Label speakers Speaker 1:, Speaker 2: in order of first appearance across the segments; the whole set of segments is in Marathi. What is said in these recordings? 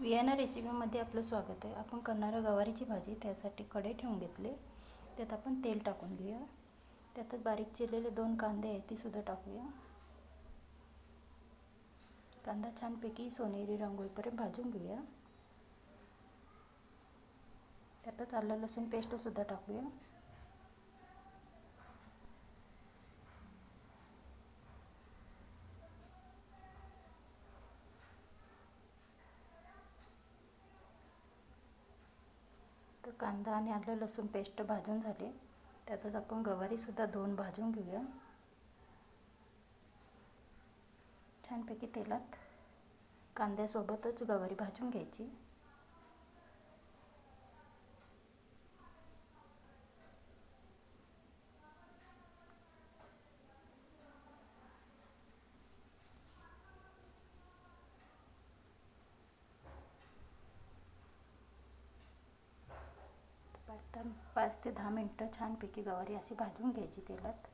Speaker 1: वियाना रेसिपीमध्ये आपलं स्वागत आहे. आपण करणार गवारीची भाजी त्यासाठी कडे ठेवून घेतले. त्यात आपण तेल टाकून घेऊया. त्यातच बारीक चिरलेले दोन कांदे आहेत तीसुद्धा टाकूया. कांदा छानपैकी सोनेरी रंगोळीपर्यंत भाजून घेऊया. त्यातच आलं लसूण पेस्टसुद्धा टाकूया. कांदा आणि आलं लसूण पेस्ट भाजून झाले. त्यातच आपण गवारीसुद्धा दोन भाजून घेऊया. छानपैकी तेलात कांद्यासोबतच गवारी भाजून घ्यायची. पाच पाच ते दहा मिनटं छानपैकी गवारी अशी भाजून घ्यायची तेलात.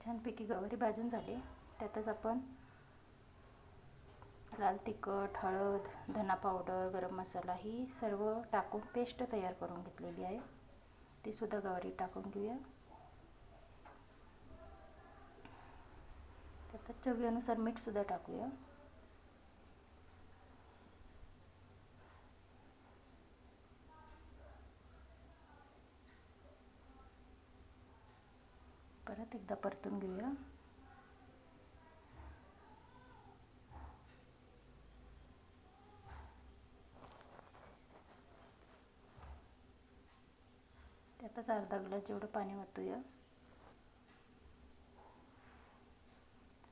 Speaker 1: छानपैकी गवारी भाजून झाली. त्यातच आपण लाल तिखट हळद धना पावडर गरम मसाला ही सर्व टाकून पेस्ट तयार करून घेतलेली आहे. तीसुद्धा गवारी टाकून घेऊया. त्यातच चवीनुसार मीठसुद्धा टाकूया. एकदा परतून घेऊया. त्यातच अर्धा ग्लास जेवढं पाणी ओतूया.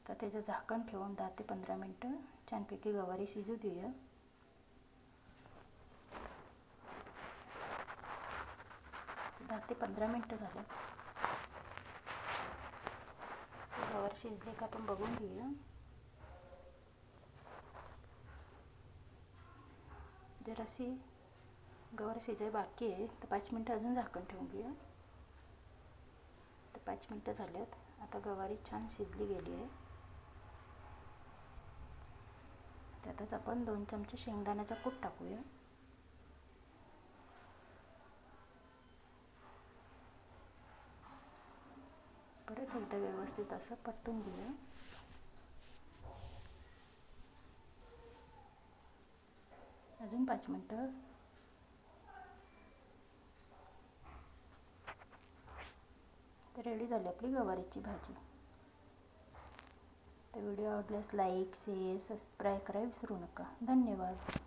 Speaker 1: तर त्याचं झाकण ठेवून दहा ते पंधरा मिनटं छानपैकी गवारी शिजू देऊया. दहा ते पंधरा मिनटं झालं. गवार शिजले का आपण बघून घेऊया. जर अशी गवार शिजाय बाकी आहे तर पाच मिनटं अजून झाकण ठेवून घेऊया. तर पाच मिनटं झाल्यात. आता गवारी छान शिजली गेली आहे. त्यातच आपण दोन चमचे शेंगदाण्याचा कूट टाकूया. परत एकदा व्यवस्थित असं परतून घेऊया. अजून पाच मिनटं. तर रेडी झाली आपली गवारीची भाजी. तर व्हिडिओ आवडल्यास लाईक शेअर सबस्क्राईब करायला विसरू नका. धन्यवाद.